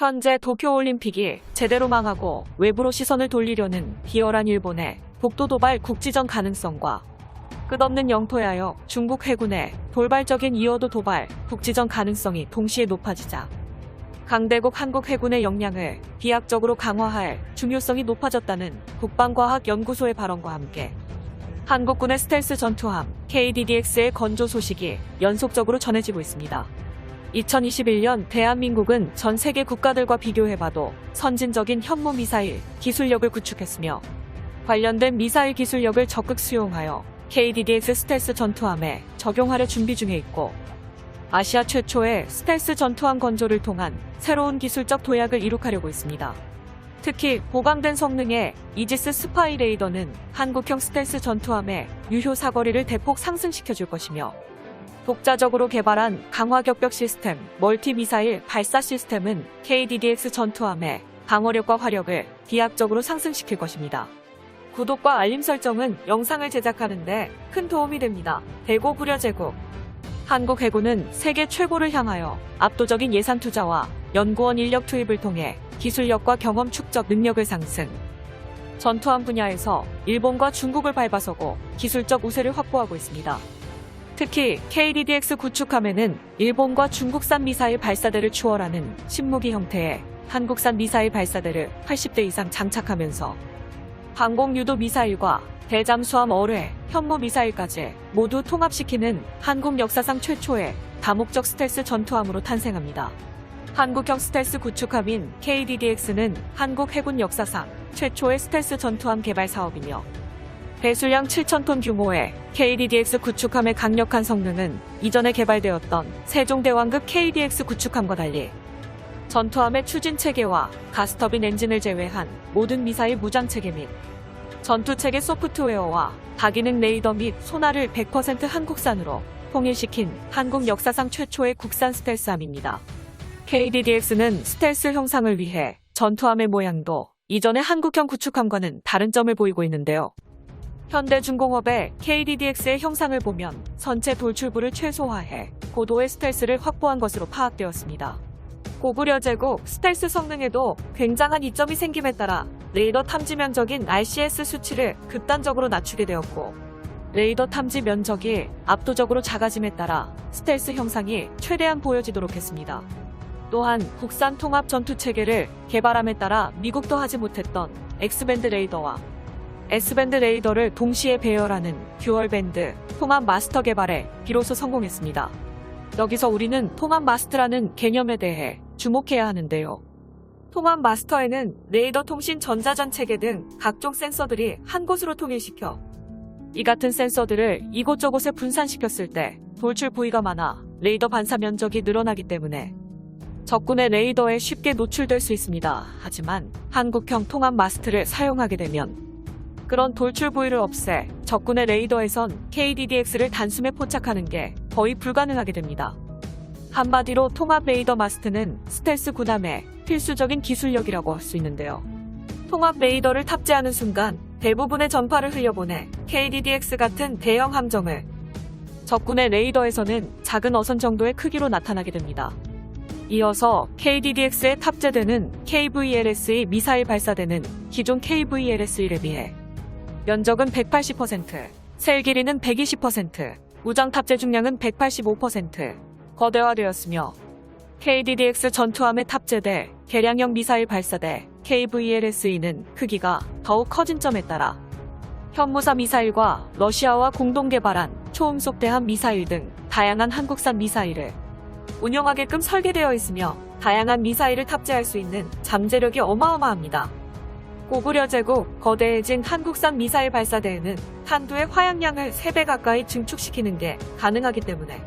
현재 도쿄올림픽이 제대로 망하고 외부로 시선을 돌리려는 비열한 일본의 북도 도발 국지전 가능성과 끝없는 영토야여 중국 해군의 돌발적인 이어도 도발 국지전 가능성이 동시에 높아지자 강대국 한국 해군의 역량을 비약적으로 강화할 중요성이 높아졌다는 국방과학연구소의 발언과 함께 한국군의 스텔스 전투함 KDDX의 건조 소식이 연속적으로 전해지고 있습니다. 2021년 대한민국은 전 세계 국가들과 비교해봐도 선진적인 현무 미사일 기술력을 구축했으며 관련된 미사일 기술력을 적극 수용하여 KDDX 스텔스 전투함에 적용하려 준비 중에 있고 아시아 최초의 스텔스 전투함 건조를 통한 새로운 기술적 도약을 이룩하려고 있습니다. 특히 보강된 성능의 이지스 스파이 레이더는 한국형 스텔스 전투함의 유효 사거리를 대폭 상승시켜줄 것이며 독자적으로 개발한 강화 격벽 시스템 멀티 미사일 발사 시스템은 KDDX 전투함의 방어력과 화력을 비약적으로 상승시킬 것입니다. 구독과 알림 설정은 영상을 제작하는데 큰 도움이 됩니다. 대고 구려 제국 한국 해군은 세계 최고를 향하여 압도적인 예산 투자와 연구원 인력 투입을 통해 기술력과 경험 축적 능력을 상승. 전투함 분야에서 일본과 중국을 밟아서고 기술적 우세를 확보하고 있습니다. 특히 KDDX 구축함에는 일본과 중국산 미사일 발사대를 추월하는 신무기 형태의 한국산 미사일 발사대를 80대 이상 장착하면서 항공 유도 미사일과 대잠수함 어뢰, 현무 미사일까지 모두 통합시키는 한국 역사상 최초의 다목적 스텔스 전투함으로 탄생합니다. 한국형 스텔스 구축함인 KDDX는 한국 해군 역사상 최초의 스텔스 전투함 개발 사업이며 배수량 7,000톤 규모의 KDDX 구축함의 강력한 성능은 이전에 개발되었던 세종대왕급 KDX 구축함과 달리 전투함의 추진 체계와 가스터빈 엔진을 제외한 모든 미사일 무장 체계 및 전투 체계 소프트웨어와 다기능 레이더 및 소나를 100% 한국산으로 통일시킨 한국 역사상 최초의 국산 스텔스함입니다. KDDX는 스텔스 형상을 위해 전투함의 모양도 이전의 한국형 구축함과는 다른 점을 보이고 있는데요. 현대중공업의 KDDX의 형상을 보면 선체 돌출부를 최소화해 고도의 스텔스를 확보한 것으로 파악되었습니다. 고구려 제국 스텔스 성능에도 굉장한 이점이 생김에 따라 레이더 탐지 면적인 RCS 수치를 극단적으로 낮추게 되었고 레이더 탐지 면적이 압도적으로 작아짐에 따라 스텔스 형상이 최대한 보여지도록 했습니다. 또한 국산 통합 전투 체계를 개발함에 따라 미국도 하지 못했던 X밴드 레이더와 S밴드 레이더를 동시에 배열하는 듀얼밴드 통합 마스터 개발에 비로소 성공했습니다. 여기서 우리는 통합 마스터라는 개념에 대해 주목해야 하는데요. 통합 마스터에는 레이더 통신 전자전 체계 등 각종 센서들이 한 곳으로 통일시켜 이 같은 센서들을 이곳저곳에 분산시켰을 때 돌출 부위가 많아 레이더 반사 면적이 늘어나기 때문에 적군의 레이더에 쉽게 노출될 수 있습니다. 하지만 한국형 통합 마스트를 사용하게 되면 그런 돌출 부위를 없애 적군의 레이더에선 KDDX를 단숨에 포착하는 게 거의 불가능하게 됩니다. 한마디로 통합 레이더 마스트는 스텔스 군함의 필수적인 기술력이라고 할 수 있는데요. 통합 레이더를 탑재하는 순간 대부분의 전파를 흘려보내 KDDX 같은 대형 함정을 적군의 레이더에서는 작은 어선 정도의 크기로 나타나게 됩니다. 이어서 KDDX에 탑재되는 KVLS의 미사일 발사대는 기존 KVLS1에 비해 면적은 180%, 셀 길이는 120%, 무장 탑재 중량은 185% 거대화되었으며 KDDX 전투함에 탑재돼 개량형 미사일 발사대 KVLS-2는 크기가 더욱 커진 점에 따라 현무사 미사일과 러시아와 공동 개발한 초음속 대함 미사일 등 다양한 한국산 미사일을 운영하게끔 설계되어 있으며 다양한 미사일을 탑재할 수 있는 잠재력이 어마어마합니다. 고구려 제국 거대해진 한국산 미사일 발사대에는 탄두의 화약량을 3배 가까이 증축시키는 게 가능하기 때문에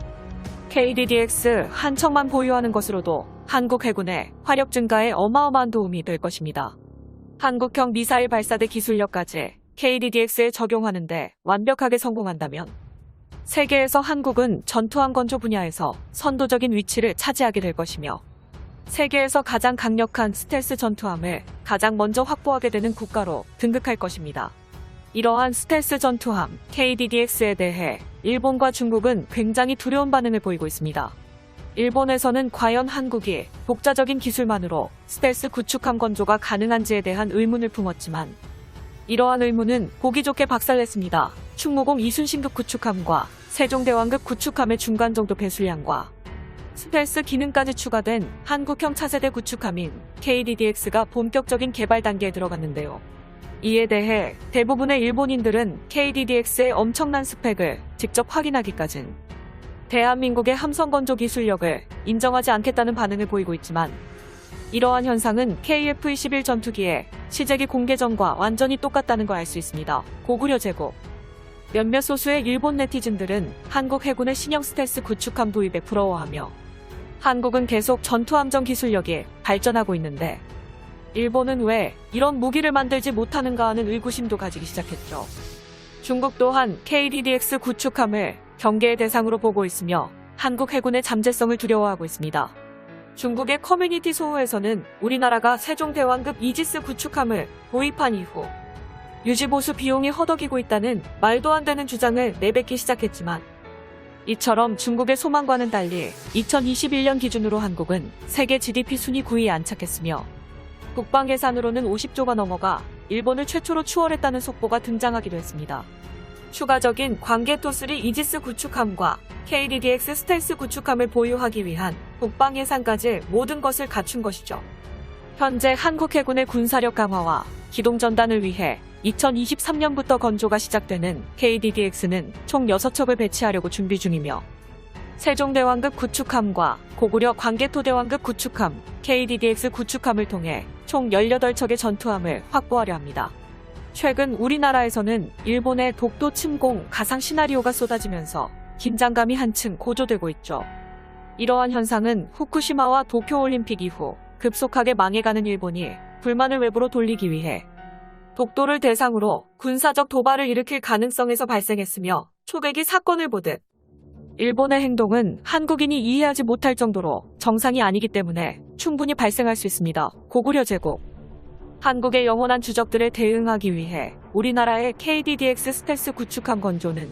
KDDX 한 척만 보유하는 것으로도 한국 해군의 화력 증가에 어마어마한 도움이 될 것입니다. 한국형 미사일 발사대 기술력까지 KDDX에 적용하는데 완벽하게 성공한다면 세계에서 한국은 전투함 건조 분야에서 선도적인 위치를 차지하게 될 것이며 세계에서 가장 강력한 스텔스 전투함을 가장 먼저 확보하게 되는 국가로 등극할 것입니다. 이러한 스텔스 전투함 KDDX에 대해 일본과 중국은 굉장히 두려운 반응을 보이고 있습니다. 일본에서는 과연 한국이 독자적인 기술만으로 스텔스 구축함 건조가 가능한지에 대한 의문을 품었지만 이러한 의문은 보기 좋게 박살냈습니다. 충무공 이순신급 구축함과 세종대왕급 구축함의 중간 정도 배수량과 스텔스 기능까지 추가된 한국형 차세대 구축함인 KDDX가 본격적인 개발 단계에 들어갔는데요. 이에 대해 대부분의 일본인들은 KDDX의 엄청난 스펙을 직접 확인하기까진 대한민국의 함성 건조 기술력을 인정하지 않겠다는 반응을 보이고 있지만 이러한 현상은 KF-21 전투기의 시제기 공개전과 완전히 똑같다는 걸 알 수 있습니다. 고구려 제국 몇몇 소수의 일본 네티즌들은 한국 해군의 신형 스텔스 구축함 도입에 부러워하며 한국은 계속 전투함정 기술력이 발전하고 있는데 일본은 왜 이런 무기를 만들지 못하는가 하는 의구심도 가지기 시작했죠. 중국 또한 KDDX 구축함을 경계의 대상으로 보고 있으며 한국 해군의 잠재성을 두려워하고 있습니다. 중국의 커뮤니티 소호에서는 우리나라가 세종대왕급 이지스 구축함을 도입한 이후 유지보수 비용이 허덕이고 있다는 말도 안 되는 주장을 내뱉기 시작했지만 이처럼 중국의 소망과는 달리 2021년 기준으로 한국은 세계 GDP 순위 9위에 안착했으며 국방 예산으로는 50조가 넘어가 일본을 최초로 추월했다는 속보가 등장하기도 했습니다. 추가적인 관계토3 이지스 구축함과 KDDX 스텔스 구축함을 보유하기 위한 국방 예산까지 모든 것을 갖춘 것이죠. 현재 한국 해군의 군사력 강화와 기동 전단을 위해 2023년부터 건조가 시작되는 KDDX는 총 6척을 배치하려고 준비 중이며 세종대왕급 구축함과 고구려 관계토대왕급 구축함, KDDX 구축함을 통해 총 18척의 전투함을 확보하려 합니다. 최근 우리나라에서는 일본의 독도 침공 가상 시나리오가 쏟아지면서 긴장감이 한층 고조되고 있죠. 이러한 현상은 후쿠시마와 도쿄올림픽 이후 급속하게 망해가는 일본이 불만을 외부로 돌리기 위해 독도를 대상으로 군사적 도발을 일으킬 가능성에서 발생했으며 초계기 사건을 보듯 일본의 행동은 한국인이 이해하지 못할 정도로 정상이 아니기 때문에 충분히 발생할 수 있습니다. 고구려 제국 한국의 영원한 주적들에 대응하기 위해 우리나라의 KDDX 스텔스 구축함 건조는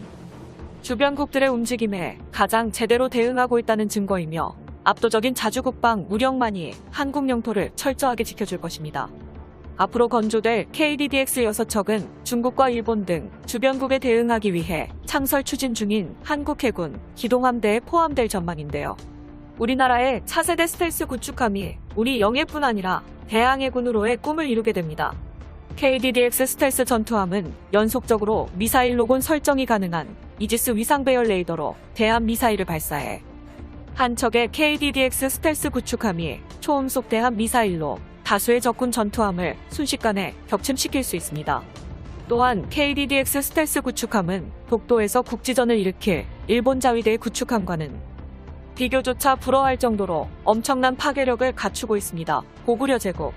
주변국들의 움직임에 가장 제대로 대응하고 있다는 증거이며 압도적인 자주국방 무력만이 한국 영토를 철저하게 지켜줄 것입니다. 앞으로 건조될 KDDX 6척은 중국과 일본 등 주변국에 대응하기 위해 창설 추진 중인 한국 해군 기동함대에 포함될 전망인데요. 우리나라의 차세대 스텔스 구축함이 우리 영해뿐 아니라 대항해군으로의 꿈을 이루게 됩니다. KDDX 스텔스 전투함은 연속적으로 미사일 로곤 설정이 가능한 이지스 위상 배열 레이더로 대함 미사일을 발사해 한 척의 KDDX 스텔스 구축함이 초음속 대함 미사일로 다수의 적군 전투함을 순식간에 격침시킬 수 있습니다. 또한 KDDX 스텔스 구축함은 독도에서 국지전을 일으킬 일본 자위대의 구축함과는 비교조차 불허할 정도로 엄청난 파괴력을 갖추고 있습니다. 고구려 제국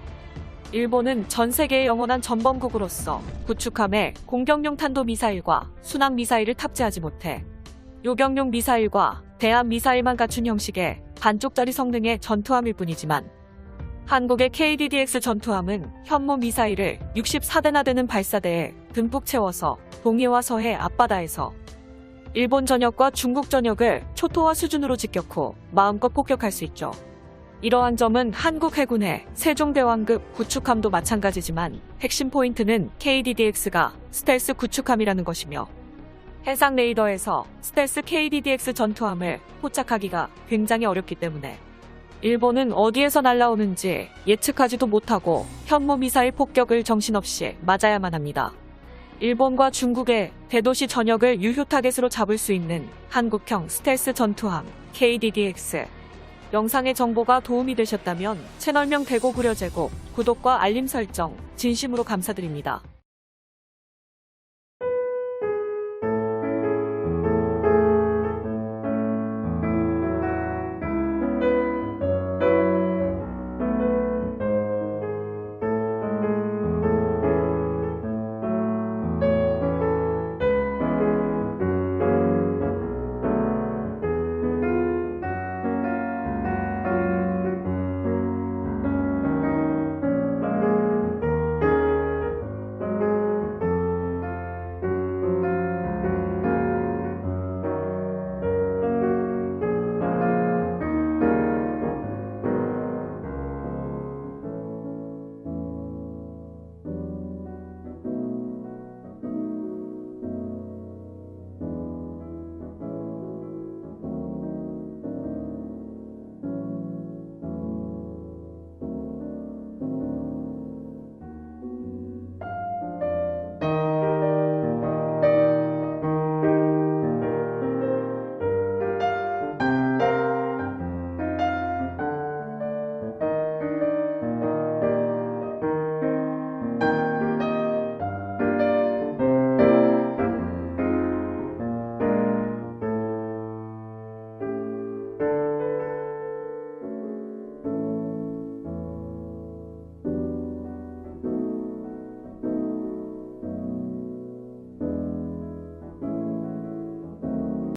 일본은 전 세계의 영원한 전범국으로서 구축함에 공격용 탄도 미사일과 순항 미사일을 탑재하지 못해 요격용 미사일과 대함 미사일만 갖춘 형식의 반쪽짜리 성능의 전투함일 뿐이지만 한국의 KDDX 전투함은 현무 미사일을 64대나 되는 발사대에 듬뿍 채워서 동해와 서해 앞바다에서 일본 전역과 중국 전역을 초토화 수준으로 직격 후 마음껏 폭격할 수 있죠. 이러한 점은 한국 해군의 세종대왕급 구축함도 마찬가지지만 핵심 포인트는 KDDX가 스텔스 구축함이라는 것이며 해상 레이더에서 스텔스 KDDX 전투함을 포착하기가 굉장히 어렵기 때문에 일본은 어디에서 날라오는지 예측하지도 못하고 현무 미사일 폭격을 정신없이 맞아야만 합니다. 일본과 중국의 대도시 전역을 유효 타겟으로 잡을 수 있는 한국형 스텔스 전투함 KDDX 영상의 정보가 도움이 되셨다면 채널명 대고 구려 제고 구독과 알림 설정 진심으로 감사드립니다.